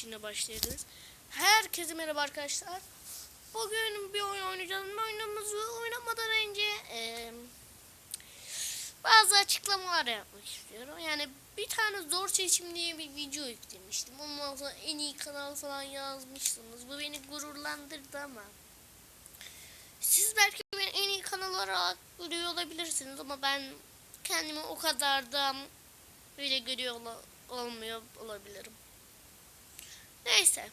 şimdi başlayabiliriz. Herkese merhaba arkadaşlar. Bugün bir oyun oynayacağız. Oyunumuzu oynamadan önce eee, bazı açıklamalar yapmak istiyorum. Yani bir tane zor seçim diye bir video yüklemiştim. Ondan sonra en iyi kanal falan yazmışsınız. Bu beni gururlandırdı ama. Siz belki beni en iyi kanal olarak görüyor olabilirsiniz ama ben kendimi o kadar da öyle görüyor olmuyor olabilirim. Neyse.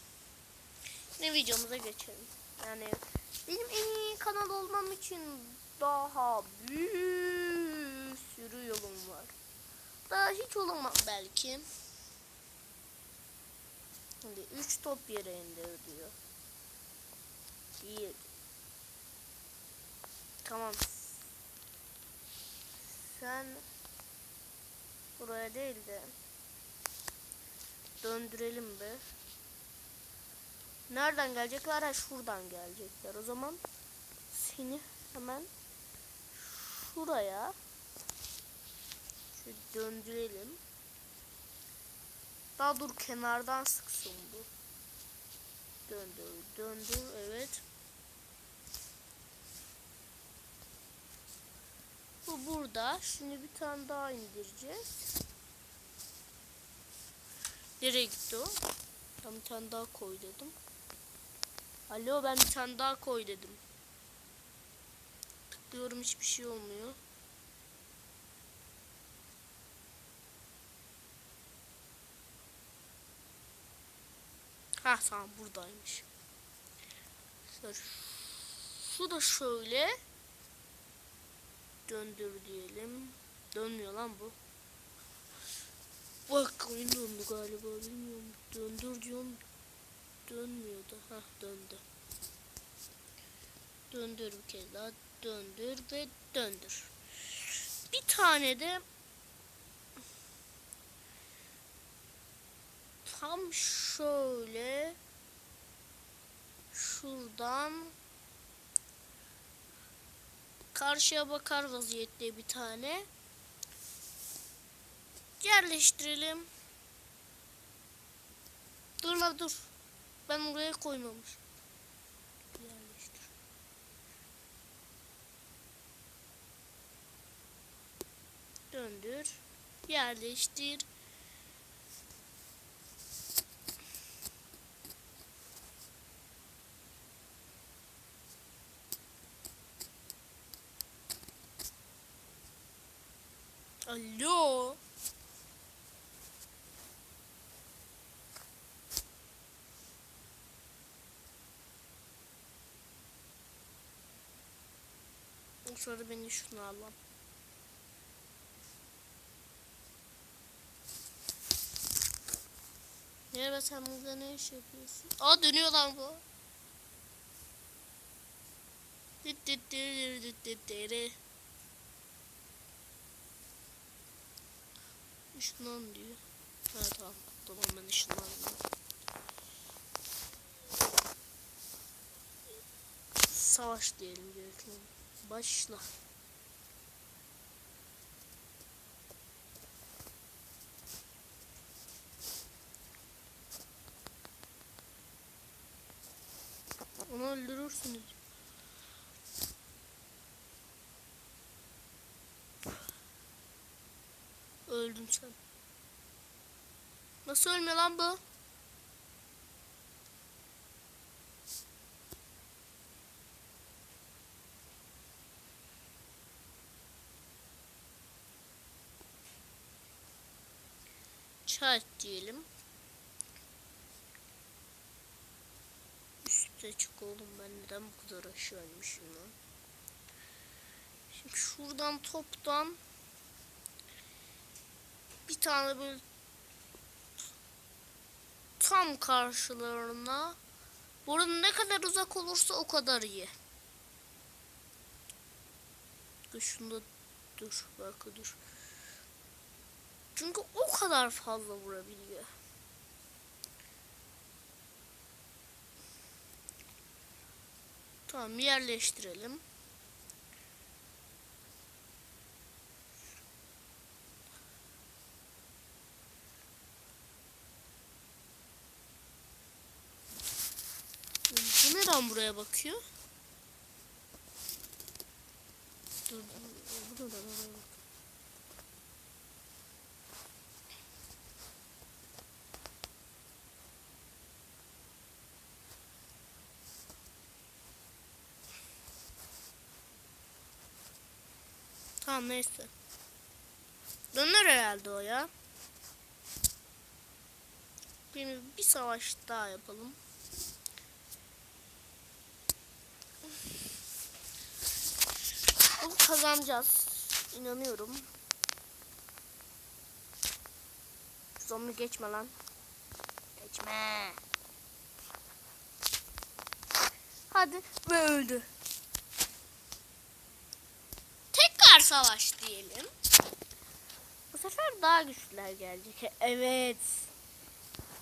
Ne videomuza geçelim. Yani benim en iyi kanal olmam için daha bir sürü yolum var. Daha hiç olamam belki. Şimdi 3 top yere indir diyor. 1 Tamam. Sen buraya değil de döndürelim be. Nereden gelecekler? Ha şuradan gelecekler. O zaman seni hemen şuraya şu döndürelim. Daha dur kenardan sıksın bu. Döndür, döndür, evet. Bu burada. Şimdi bir tane daha indireceğiz. Nereye gitti o? Bir tane daha koy dedim. Alo ben bir tane daha koy dedim. Tıklıyorum hiçbir şey olmuyor. Ha tamam buradaymış. Şu da şöyle. Döndür diyelim. Dönmüyor lan bu. Bak oyun döndü galiba bilmiyorum. Döndür diyorum. Dönmüyor da. Hah döndü. Döndür bir kez daha. Döndür ve döndür. Bir tane de tam şöyle şuradan karşıya bakar vaziyette bir tane yerleştirelim. Dur la dur. Ben oraya koymamış. Yerleştir. Döndür. Yerleştir. Alo. Sonra beni şunu alalım. Merhaba sen burada ne iş yapıyorsun? Aa dönüyor lan bu. Dit dit dit dit dit dit. Işınlan diyor. Ha tamam. Tamam ben ışınlandım. Savaş diyelim gerekli. Başla. Onu öldürürsünüz. Öldün sen. Nasıl ölmüyor lan bu? Çat diyelim. Üste çık oğlum ben neden bu kadar aşağı inmişim lan? Şimdi şuradan toptan bir tane böyle tam karşılarına Buranın ne kadar uzak olursa o kadar iyi. Dur şunda dur bak dur. Çünkü o kadar fazla vurabiliyor. Tamam yerleştirelim. Nereden buraya bakıyor? Dur, dur, dur, dur, dur, Tamam neyse. Döner herhalde o ya. Bir, bir savaş daha yapalım. Bunu kazanacağız. İnanıyorum. Zombi geçme lan. Geçme. Hadi ve öldü. Tekrar savaş diyelim. Bu sefer daha güçlüler gelecek. Evet.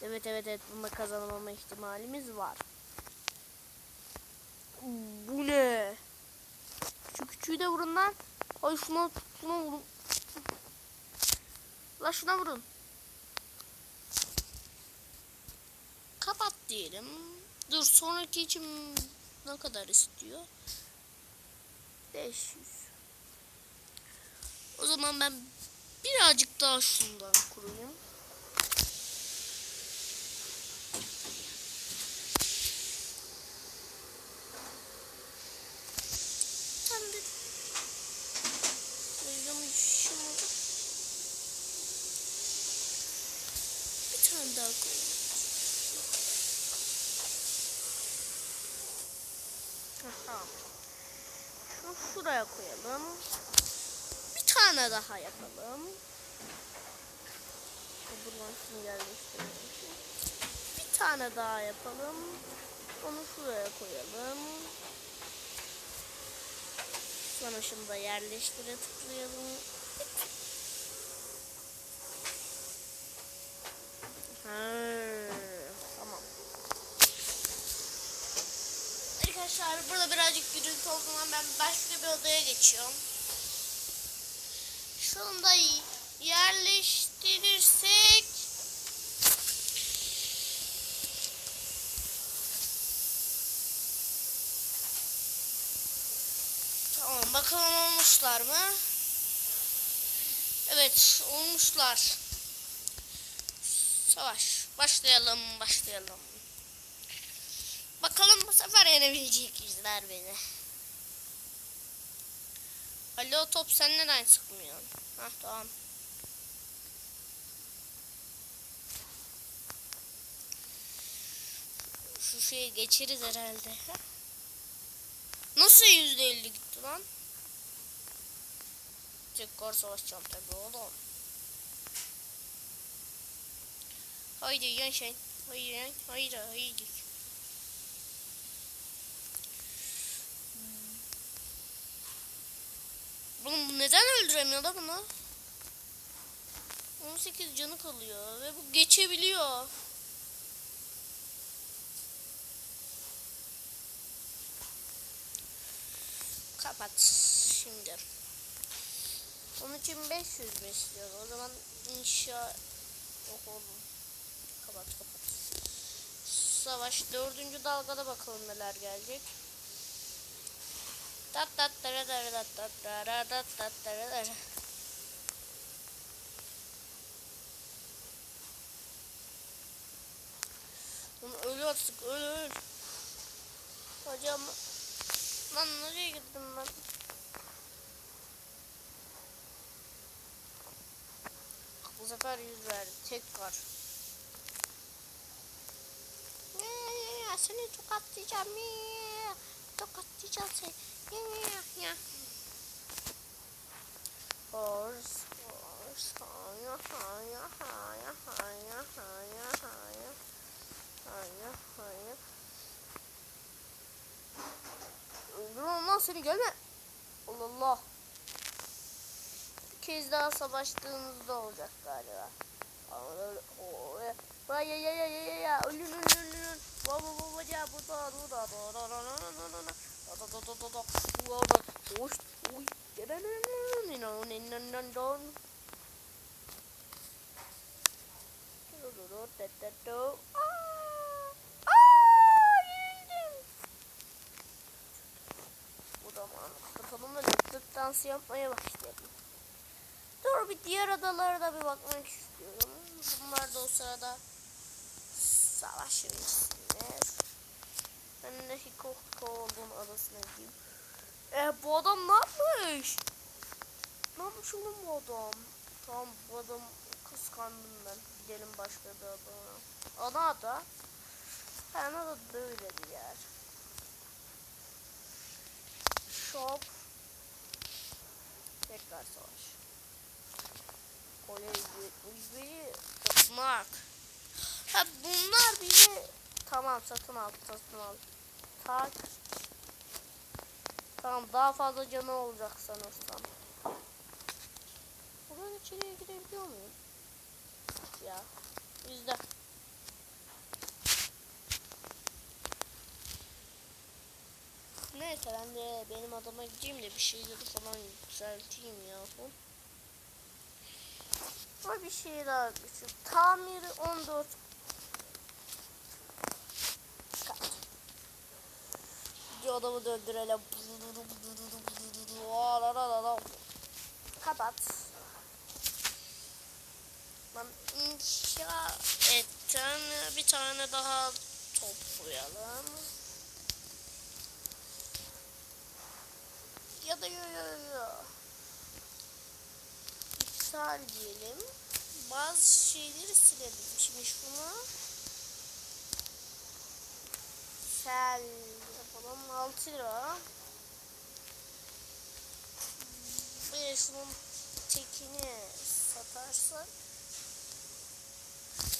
Evet evet evet bunda kazanmama ihtimalimiz var. Bu ne? Şu küçüğü de vurun lan. Ay şuna, şuna vurun. La şuna vurun. Kapat diyelim. Dur sonraki için ne kadar istiyor? 500. O zaman ben birazcık daha şundan kuruyum. daha koyayım. Şunu şuraya koyalım. Tane daha yapalım. Buradan yerleştirelim. Bir tane daha yapalım. Onu şuraya koyalım. Sonra şunu da yerleştire tıklayalım. Ha, tamam. Arkadaşlar burada birazcık gürültü olduğu zaman ben başka bir odaya geçiyorum. Şunu da yerleştirirsek Tamam bakalım olmuşlar mı? Evet olmuşlar. Savaş. Başlayalım başlayalım. Bakalım bu sefer yenebilecek yüzler beni. Alo top sen neden sıkmıyorsun? Hah tamam. Şu şeyi geçeriz herhalde. Nasıl yüzde elli gitti lan? Tekrar savaşacağım tabii oğlum. Haydi yan şey. Hayır. Hayır hayır. Oğlum neden öldüremiyor da bunu? 18 canı kalıyor ve bu geçebiliyor. Kapat şimdi. Onun için 500 besliyor. O zaman inşa yok oğlum. Kapat kapat. Savaş dördüncü dalgada bakalım neler gelecek. Tat tat tara tara tat tat tara tat tat tara tara. Ölü artık öl öl. Hocam lan nereye gittim ben? Bu sefer yüz verdi. Ya ya ya seni tokatlayacağım ya. Tokatlayacağım seni. Horse, horse, haya, haya, haya, haya, haya, haya, haya, haya. Öldürün lan seni gelme. Allah Allah. Bir kez daha savaştığımızda olacak galiba. Ya ya ya ya ya ya ölün ölün ölün. Vay vay vay vay dans yapmaya başladım. Dur bir diğer adalara da bir bakmak istiyorum. Bunlar da o sırada savaş içindeler. Ben de Hiko Hiko olduğum adasına gideyim. E bu adam ne yapmış? Ne yapmış oğlum bu adam? Tamam bu adam kıskandım ben. Gidelim başka bir adaya. Ana ada. Ana da böyle bir yer. Shop. Tekrar savaş. Kolej yüzmeyi tapınak. Ha bunlar bizi tamam satın al satın al. Tak. Tamam daha fazla canı olacak sanırsam. Buradan içeriye girebiliyor muyum? Ya. Yüzde. Neyse ben de benim adama gideyim de bir şeyleri falan yükselteyim ya. Ama bir şey daha küçük. Tamiri 14 Bir adamı döndürelim. Kapat. Ben inşa etten bir tane daha toplayalım. Ya da yo yo yo. İptal diyelim. Bazı şeyleri silelim. Şimdi şunu sel yapalım 6 lira. Ve şunun tekini satarsak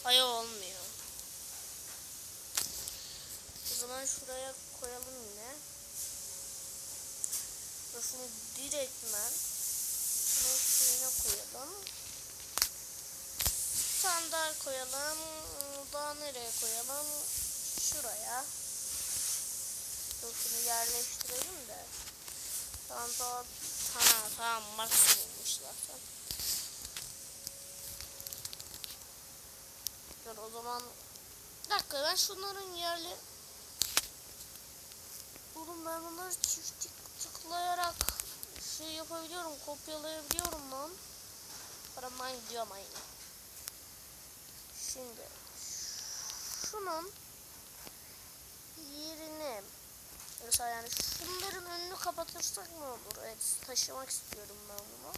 hayır olmuyor. O zaman şuraya koyalım yine. Ve şunu direktmen şunun suyuna koyalım. Bir tane daha koyalım. Daha nereye koyalım? Şuraya. Şunu yerleştirelim de. Tamam daha ha, tamam maksimummuş zaten. Dur o zaman bir dakika ben şunların yerli Oğlum ben bunları çift tık- tıklayarak şey yapabiliyorum kopyalayabiliyorum lan. Paramdan gidiyorum aynı. Şimdi şunun yerine mesela yani şunların önünü kapatırsak ne olur? Evet taşımak istiyorum ben bunu.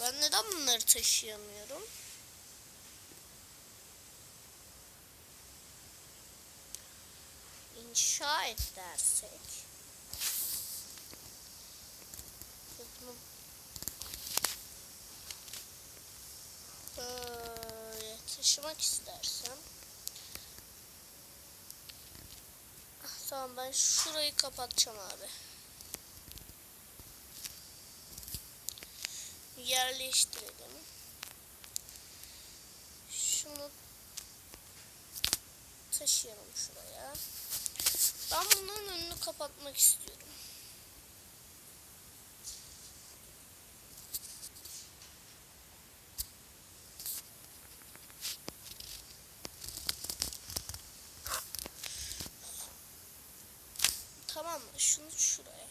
Ben neden bunları taşıyamıyorum? İnşa et dersek. Bunu böyle taşımak istersem. Ah, Tamam ben şurayı kapatacağım abi. yerleştirelim. Şunu taşıyalım şuraya. Ben bunların önünü kapatmak istiyorum. Tamam mı? Şunu şuraya.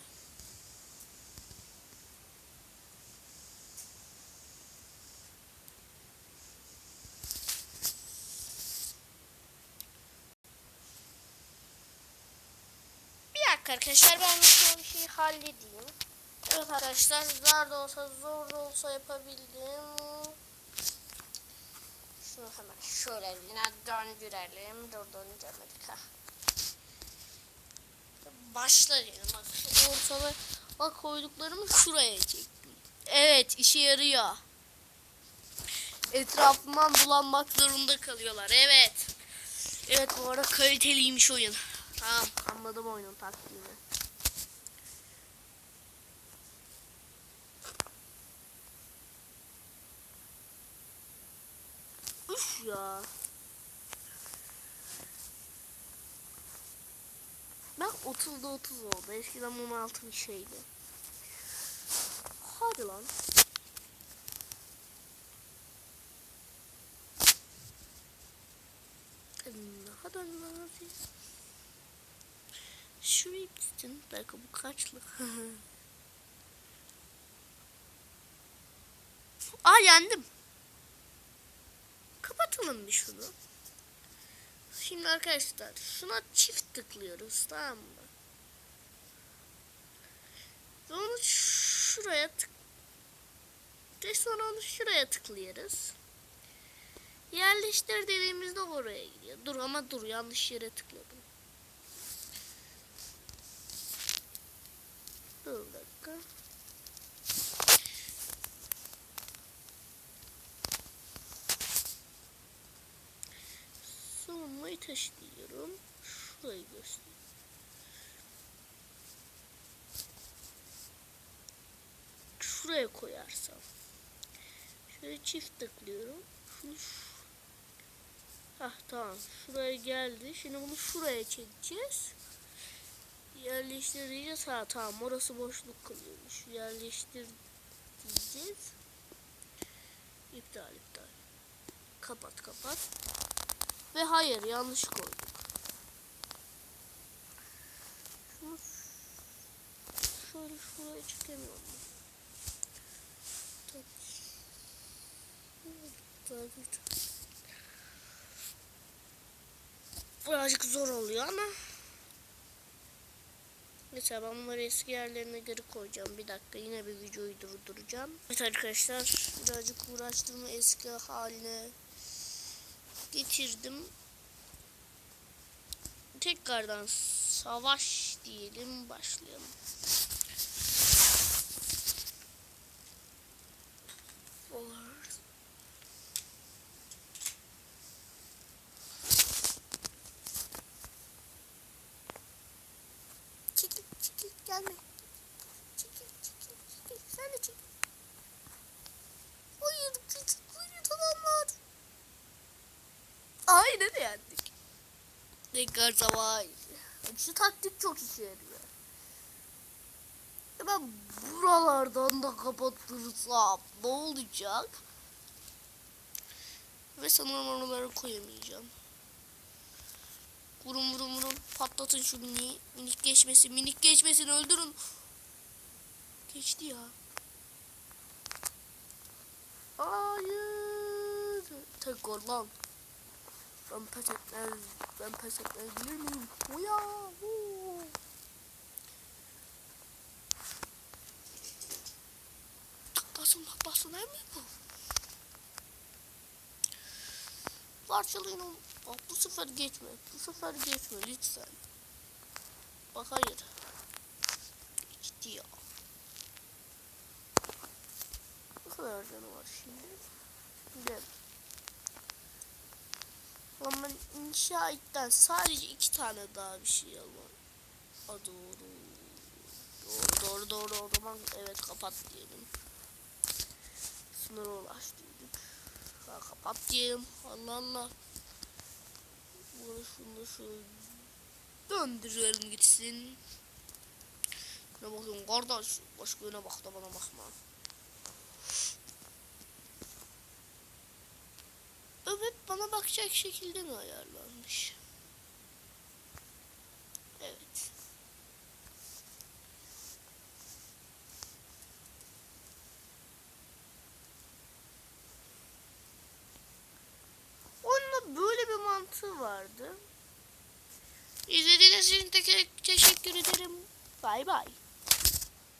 Bir dakika arkadaşlar ben bir şeyi halledeyim. Evet arkadaşlar zor da olsa zor da olsa yapabildim. Şunu hemen şöyle yine döndürelim. Dur döndüremedik ha. Başla diyelim bak ortalı bak koyduklarımı şuraya çektim. Evet işe yarıyor. Etrafından dolanmak zorunda kalıyorlar. Evet. Evet bu arada kaliteliymiş oyun. Tamam anladım oyunun taktiğini. Üf ya. 30'da 30 oldu. Eskiden 16 bir şeydi. Hadi lan. Hadi lan hadi. Şurayı gitsin. Bir bu kaçlı? Aa yendim. Kapatalım bir şunu. Şimdi arkadaşlar şuna çift tıklıyoruz tamam mı? Ve onu şuraya tık ve sonra onu şuraya tıklıyoruz. Yerleştir dediğimizde oraya gidiyor. Dur ama dur yanlış yere tıkladım. Dur bir dakika. Taşıyorum. Şurayı göster. Şuraya koyarsam. Şöyle çift tıklıyorum. Şunu şu- Hah tamam. Şuraya geldi. Şimdi bunu şuraya çekeceğiz. Yerleştir diyeceğiz. Ha tamam orası boşluk kalıyormuş. Yerleştir diyeceğiz. İptal iptal. Kapat kapat. Ve hayır yanlış koyduk. Şunu şöyle şuraya. Tak. Birazcık zor oluyor ama Mesela ben bunları eski yerlerine geri koyacağım. Bir dakika yine bir videoyu durduracağım. Evet arkadaşlar birazcık uğraştım eski haline getirdim. Tekrardan savaş diyelim başlayalım. Olur. Çekil çekil gelme. Çekil çekil çekil sen de çekil. Hayır küçük küçük adamlar. Ay ne de yendik. Savaş. Şu taktik çok işe yarıyor. Ya Ben buralardan da kapatırsam ne olacak? Ve sanırım oraları koyamayacağım. Vurun vurun vurun. Patlatın şu mini. Minik geçmesin. Minik geçmesin. Öldürün. Geçti ya. Hayır. Tek lan. Ben pes etmez. Ben pes etmez bilir miyim? Uya. huu. Basın basın değil mi bu? Parçalayın onu. Bak bu sefer geçme. Bu sefer geçme lütfen. Bak hayır. Ya. Ne kadar canı var şimdi? Gidelim. Ama inşaattan sadece iki tane daha bir şey alalım. A doğru. Doğru doğru doğru o zaman evet kapat diyelim. Sınıra ulaştıydık. Ha, kapat diyelim. Allah Allah. Bunu şunu şöyle döndürelim gitsin. Ne bakıyorsun kardeş? Başka yöne bak da bana bakma. Evet bana bakacak şekilde mi ayarlanmış? Evet. Oyunda böyle bir mantığı vardı. İzlediğiniz için teşekkür ederim. Bay bay.